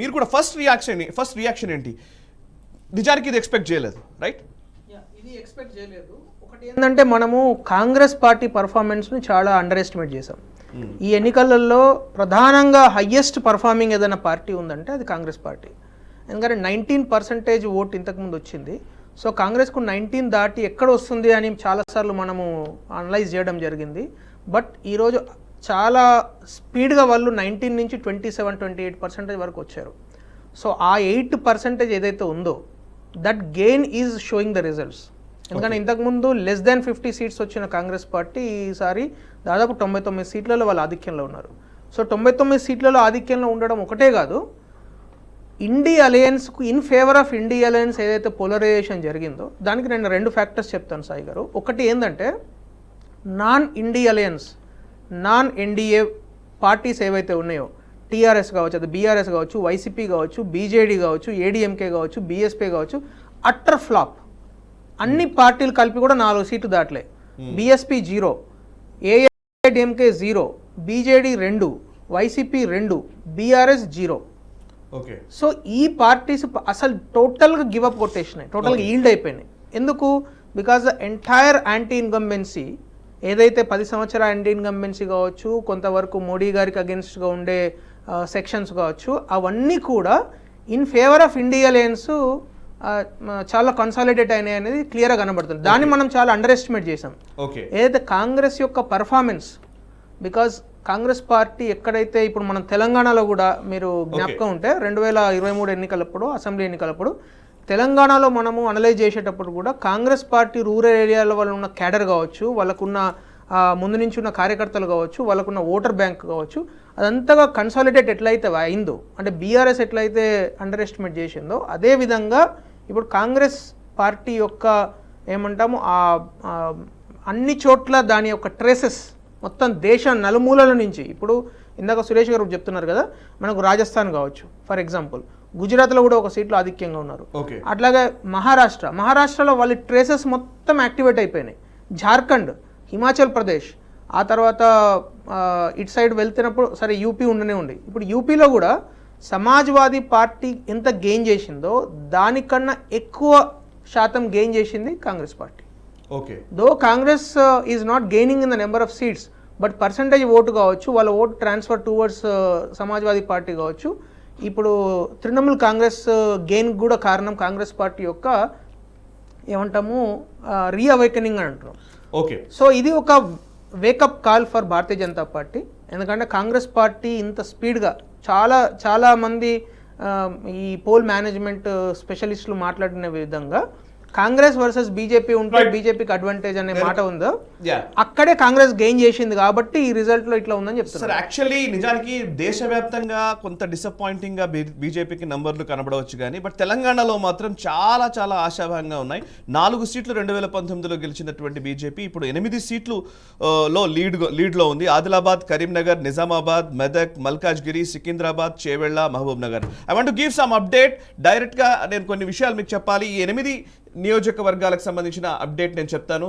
మీరు కూడా first reaction first reaction ఏంటి? నిజానికి ఇది ఎక్స్పెక్ట్ చేయలేదు రైట్ యా, ఇది ఎక్స్పెక్ట్ చేయలేదు. ఒకటి ఏంటంటే మనము కాంగ్రెస్ పార్టీ పర్ఫార్మెన్స్ని చాలా అండర్ ఎస్టిమేట్ చేసాం ఈ ఎన్నికలలో ప్రధానంగా హయ్యెస్ట్ పర్ఫార్మింగ్ ఏదైనా పార్టీ ఉందంటే అది కాంగ్రెస్ పార్టీ. ఎందుకంటే నైన్టీన్ పర్సెంటేజ్ ఓట్ ఇంతకుముందు వచ్చింది. సో కాంగ్రెస్కు నైన్టీన్ దాటి ఎక్కడ వస్తుంది అని చాలాసార్లు మనము అనలైజ్ చేయడం జరిగింది. బట్ ఈరోజు చాలా స్పీడ్గా వాళ్ళు నైన్టీన్ నుంచి twenty seven twenty eight percentage వరకు వచ్చారు. సో ఆ ఎయిట్ పర్సెంటేజ్ ఏదైతే ఉందో that gain is showing the results ఎందుకంటే ఇంతకుముందు లెస్ దాన్ ఫిఫ్టీ సీట్స్ వచ్చిన కాంగ్రెస్ పార్టీ ఈసారి దాదాపు తొంభై తొమ్మిది సీట్లలో వాళ్ళు ఆధిక్యంలో ఉన్నారు. సో తొంభై తొమ్మిది సీట్లలో ఆధిక్యంలో ఉండడం ఒకటే కాదు INDI అలయన్స్కు in favour of INDI alliance ఏదైతే పోలరైజేషన్ జరిగిందో దానికి నేను రెండు ఫ్యాక్టర్స్ చెప్తాను సాయి గారు. ఒకటి ఏంటంటే non INDI alliance non NDA parties ఏవైతే ఉన్నాయో టీఆర్ఎస్ కావచ్చు అది బీఆర్ఎస్ కావచ్చు వైసీపీ కావచ్చు బీజేడీ కావచ్చు ఏడీఎంకే కావచ్చు బీఎస్పీ కావచ్చు అట్టర్ ఫ్లాప్. అన్ని పార్టీలు కలిపి కూడా నాలుగు సీట్లు దాటలే. BSP zero AIADMK zero BJD రెండు వైసీపీ రెండు బీఆర్ఎస్ జీరో. ఓకే. సో ఈ పార్టీస్ అసలు టోటల్గా గివప్ కొట్టేసినాయి. టోటల్గా ఈల్డ్ అయిపోయినాయి. ఎందుకు? Because the entire anti incumbency ఏదైతే పది సంవత్సరాల యాంటీ ఇన్కంబెన్సీ కావచ్చు కొంతవరకు మోడీ గారికి అగెన్స్ట్గా ఉండే సెక్షన్స్ కావచ్చు అవన్నీ కూడా ఇన్ ఫేవర్ ఆఫ్ ఇండియా చాలా కన్సాలిడేట్ అయినాయి అనేది క్లియర్గా కనబడుతుంది. దాన్ని మనం చాలా అండర్ ఎస్టిమేట్ చేసాం ఓకే ఏదైతే కాంగ్రెస్ యొక్క పర్ఫార్మెన్స్ బికాజ్ కాంగ్రెస్ పార్టీ ఎక్కడైతే ఇప్పుడు మనం తెలంగాణలో కూడా మీరు జ్ఞాపకం ఉంటే రెండు వేల ఇరవై మూడు ఎన్నికలప్పుడు అసెంబ్లీ ఎన్నికలప్పుడు తెలంగాణలో మనము అనలైజ్ చేసేటప్పుడు కూడా కాంగ్రెస్ పార్టీ రూరల్ ఏరియాలో వాళ్ళు ఉన్న క్యాడర్ కావచ్చు వాళ్ళకున్న ముందు నుంచి ఉన్న కార్యకర్తలు కావచ్చు వాళ్ళకున్న ఓటర్ బ్యాంక్ కావచ్చు అదంతగా కన్సాలిడేట్ ఎట్లయితే అయిందో అంటే బీఆర్ఎస్ ఎట్లయితే అండర్ ఎస్టిమేట్ చేసిందో అదే విధంగా ఇప్పుడు కాంగ్రెస్ పార్టీ యొక్క ఏమంటాము ఆ ఆ, అన్ని చోట్ల దాని యొక్క ట్రేసెస్ మొత్తం దేశం నలుమూలల నుంచి ఇప్పుడు ఇందాక సురేష్ గారు చెప్తున్నారు కదా మనకు రాజస్థాన్ కావచ్చు ఫర్ ఎగ్జాంపుల్ గుజరాత్లో కూడా ఒక సీట్లో ఆధిక్యంగా ఉన్నారు. అట్లాగే మహారాష్ట్ర. మహారాష్ట్రలో వాళ్ళ ట్రేసెస్ మొత్తం యాక్టివేట్ అయిపోయినాయి. జార్ఖండ్ హిమాచల్ ప్రదేశ్ ఆ తర్వాత ఇటు సైడ్ వెళ్తున్నప్పుడు సరే యూపీ ఉండనే ఉండి ఇప్పుడు యూపీలో కూడా సమాజ్వాదీ పార్టీ ఎంత గెయిన్ చేసిందో దానికన్నా ఎక్కువ శాతం గెయిన్ చేసింది Congress party. Okay. Though Congress is not gaining in the number of seats but percentage vote కావచ్చు వాళ్ళ vote transfer towards Samajwadi party కావచ్చు. ఇప్పుడు తృణమూల్ కాంగ్రెస్ గెయిన్ కూడా కారణం కాంగ్రెస్ పార్టీ యొక్క ఏమంటాము రీఅవైకనింగ్ అని అంటున్నాం ఓకే. సో ఇది ఒక wake up call for Bharatiya Janata party. ఎందుకంటే కాంగ్రెస్ పార్టీ ఇంత స్పీడ్గా చాలా చాలా మంది ఆ, ఈ పోల్ మేనేజ్మెంట్ స్పెషలిస్టులు మాట్లాడిన విధంగా కాంగ్రెస్ వర్సెస్ బీజేపీ ఉంటే. బీజేపీకి అడ్వాంటేజ్ అనే మాట ఉందో అక్కడే కాంగ్రెస్ గెయిన్ చేసింది కాబట్టి ఈ రిజల్ట్లో ఇట్లా ఉందని సార్ చెప్తున్నారు యాక్చువల్లీ నిజానికి దేశవ్యాప్తంగా కొంత డిసప్పాయింటింగ్గా బీజేపీకి నంబర్లు కనబడవచ్చు కానీ బట్ తెలంగాణలో మాత్రం చాలా చాలా ఆశాభంగా ఉన్నాయి. నాలుగు సీట్లు రెండు వేల పంతొమ్మిదిలో గెలిచినటువంటి బీజేపీ ఇప్పుడు ఎనిమిది సీట్లు లో లీడ్ లీడ్లో ఉంది. Adilabad Karimnagar Nizamabad Medak Malkajgiri Secunderabad Chevella Mahabubnagar I want give some update డైరెక్ట్గా నేను కొన్ని విషయాలు మీకు చెప్పాలి. ఈ ఎనిమిది నియోజకవర్గాలకు సంబంధించిన అప్డేట్ నేను చెప్తాను.